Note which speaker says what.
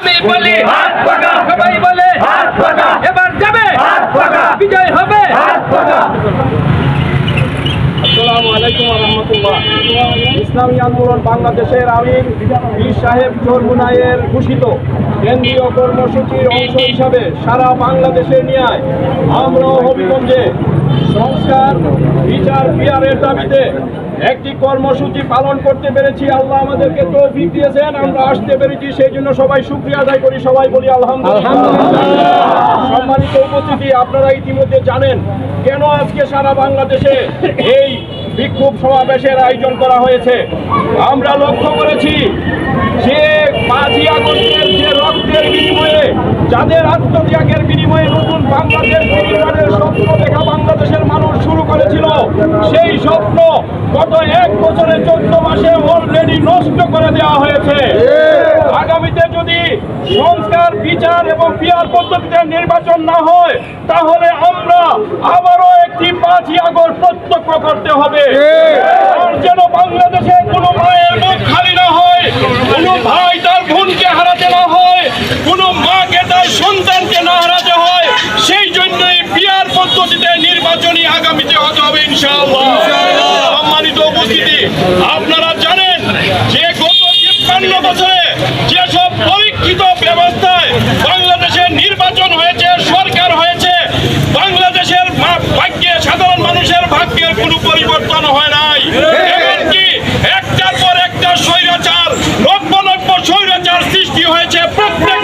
Speaker 1: আমি বলি হাত পাকা। সবাই বলে হাত পাকা। এবার যাবে। হাত পাকা। বিজয় হবে। হাত পাকা।
Speaker 2: আসসালামু আলাইকুম রহমতুল্লাহ। ইসলামী আন্দোলন বাংলাদেশের আমির পীর সাহেব চরমুনায়ের ঘোষিত কেন্দ্রীয় কর্মসূচির অংশ হিসাবে সারা বাংলাদেশে নিয়ে আমরা হবিগঞ্জে সংস্কার বিচার বিহারের দাবিতে একটি কর্মসূচি পালন করতে পেরেছি। আল্লাহ আমাদেরকে তৌফিক দিয়েছেন আমরা আসতে পেরেছি সেই জন্য সবাই শুক্রিয়া আদায় করি সবাই বলি আলহামদুলিল্লাহ। সম্মানিত উপস্থিতি আপনারা ইতিমধ্যে জানেন কেন আজকে সারা বাংলাদেশে এই বিক্ষোভ সমাবেশের আয়োজন করা হয়েছে। আমরা লক্ষ্য করেছি যে পাঁচই আগস্টের যে রক্তের বিনিময়ে যাদের আত্মত্যাগের বিনিময়ে নতুন বাংলাদেশ নির্মাণের স্বপ্ন দেখা বছরে চোদ্দ মাসে অলরেডি নষ্ট করে দেওয়া হয়েছে। আগামীতে যদি সংস্কার বিচার এবং পিয়ার পদ্ধতিতে নির্বাচন না হয় তাহলে আমরা আবারও একটি পাঁচই আগর প্রত্যক্ষ করতে হবে। আর যেন বাংলাদেশে কোনো মায়ের মুখ খালি না হয় কোনো ভাই তার বোনকে হারাতে না হয় কোনো মাকে তার সন্তানকে না হারাতে হয় সেই জন্যই পিয়ার পদ্ধতিতে নির্বাচনী আগামীতে হতে সৃষ্টি হয়েছে? প্রত্যেক